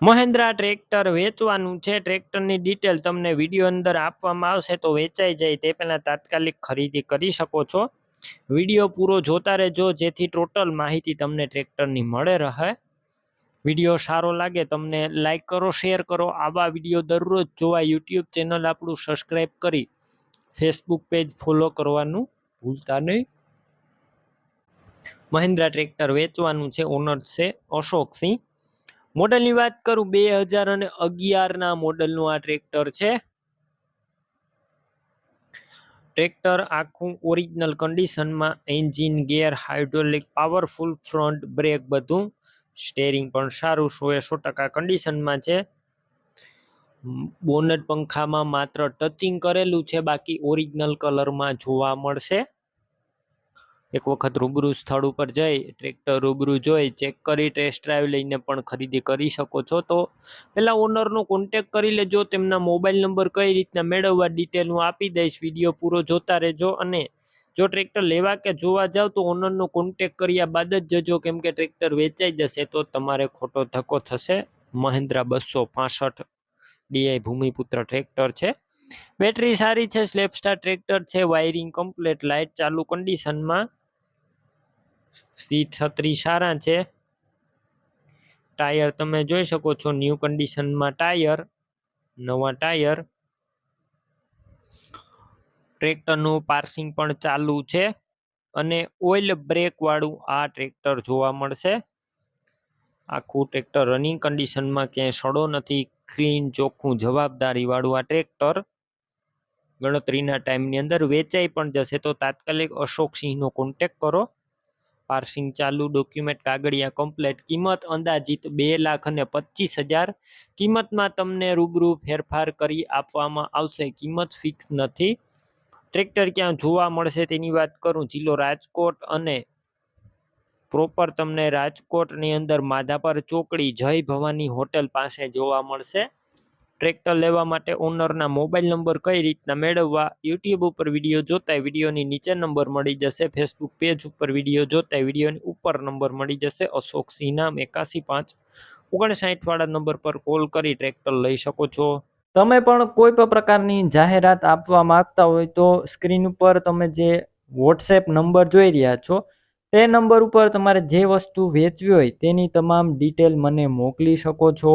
Mahindra tractor વેચવાનું છે. ટ્રેક્ટરની ડિટેલ તમને વીડિયો અંદર આપવામાં આવશે તો વેચાઈ જાય તે પહેલાં તાત્કાલિક ખરીદી કરી શકો છો. વીડિયો પૂરો જોતા રહેજો, જેથી ટોટલ માહિતી તમને ટ્રેક્ટરની મળે રહે. વીડિયો સારો લાગે તમને લાઇક કરો શેર કરો. આવા વીડિયો દરરોજ જોવા યુટ્યુબ ચેનલ આપણું સબસ્ક્રાઈબ કરી ફેસબુક પેજ ફોલો કરવાનું ભૂલતા નહીં. મહિન્દ્રા ટ્રેક્ટર વેચવાનું છે ઓનર છે અશોકસિંહ. મોડલની વાત કરું, બે હજાર અને અગિયારના મોડલનું આ ટ્રેક્ટર છે. ટ્રેક્ટર આખું ઓરિજિનલ કન્ડિશનમાં engine gear hydraulic powerful front brake બધું. સ્ટેરિંગ પણ સારું, સો એ સો ટકા કન્ડિશનમાં છે. બોનટ પંખામાં માત્ર ટચિંગ કરેલું છે, બાકી ઓરિજિનલ કલરમાં જોવા મળશે. એક વખત રૂબરૂ સ્થળ ઉપર જઈ, ટ્રેક્ટર રૂબરૂ જોઈ, ચેક કરી ટેસ્ટ ડ્રાઈવ લઈને પણ ખરીદી કરી શકો છો. તો પહેલાં ઓનરનો કોન્ટેક કરી લેજો, તેમના મોબાઈલ નંબર કઈ રીતના મેળવવા ડિટેલ હું આપી દઈશ. વીડિયો પૂરો જોતા રહેજો અને જો ટ્રેક્ટર લેવા કે જોવા જાવ તો ઓનરનો કોન્ટેક કર્યા બાદ જ જજો, કેમ કે ટ્રેક્ટર વેચાઈ જશે તો તમારે ખોટો ધક્કો થશે. મહિન્દ્રા બસો પાસઠ ડીઆઈ ભૂમિપુત્ર ટ્રેક્ટર છે. બેટરી સારી છે સ્લેપસ્ટાર ટ્રેક્ટર છે વાયરિંગ કમ્પ્લેટ લાઇટ ચાલુ કન્ડિશનમાં સીટ છત્રી સારા છે. ટાયર તમે જોઈ શકો છો, ન્યૂ કન્ડિશનમાં ટાયર, નવા ટાયર. ટ્રેક્ટરનું પાર્સિંગ પણ ચાલુ છે અને ઓઇલ બ્રેકવાળું આ ટ્રેક્ટર જોવા મળશે. આખું ટ્રેક્ટર રનિંગ કન્ડિશનમાં ક્યાંય સડો નથી, ક્લીન, ચોખ્ખું, જવાબદારીવાળું આ ટ્રેક્ટર. ગણતરીના ટાઈમની અંદર વેચાઈ પણ જશે, તો તાત્કાલિક અશોક સિંહનો કોન્ટેક કરો. પાર્સિંગ ચાલુ, ડોક્યુમેન્ટ કાગળિયા કમ્પ્લેટ કિંમત અંદાજિત બે લાખ અને પચીસ હજાર. કિંમતમાં તમને રૂબરૂ ફેરફાર કરી આપવામાં આવશે. કિંમત ફિક્સ નથી. ટ્રેક્ટર ક્યાં જોવા મળશે તેની વાત કરું. જિલ્લો રાજકોટ અને પ્રોપર તમને રાજકોટની અંદર માધાપર ચોકડી જય ભવાની હોટેલ પાસે જોવા મળશે. ટ્રેક્ટર લેવા માટે ઓનરના મોબાઈલ નંબર કઈ રીતના મેળવવા, યુટ્યુબ ઉપર વીડિયો જોતા વિડીયોની નીચે નંબર મળી જશે, ફેસબુક પેજ ઉપર વીડિયો જોતા વિડીયોની ઉપર નંબર મળી જશે, અશોક સિંહ નામ એકાસી પાંચ ઓગણસાઠવાળા નંબર પર કોલ કરી ટ્રેક્ટર લઈ શકો છો. તમે પણ કોઈ પણ પ્રકારની જાહેરાત આપવા માંગતા હોય તો સ્ક્રીન ઉપર તમે જે વોટ્સએપ નંબર જોઈ રહ્યા છો, તે નંબર ઉપર તમારે જે વસ્તુ વેચવી હોય તેની તમામ ડિટેલ મને મોકલી શકો છો.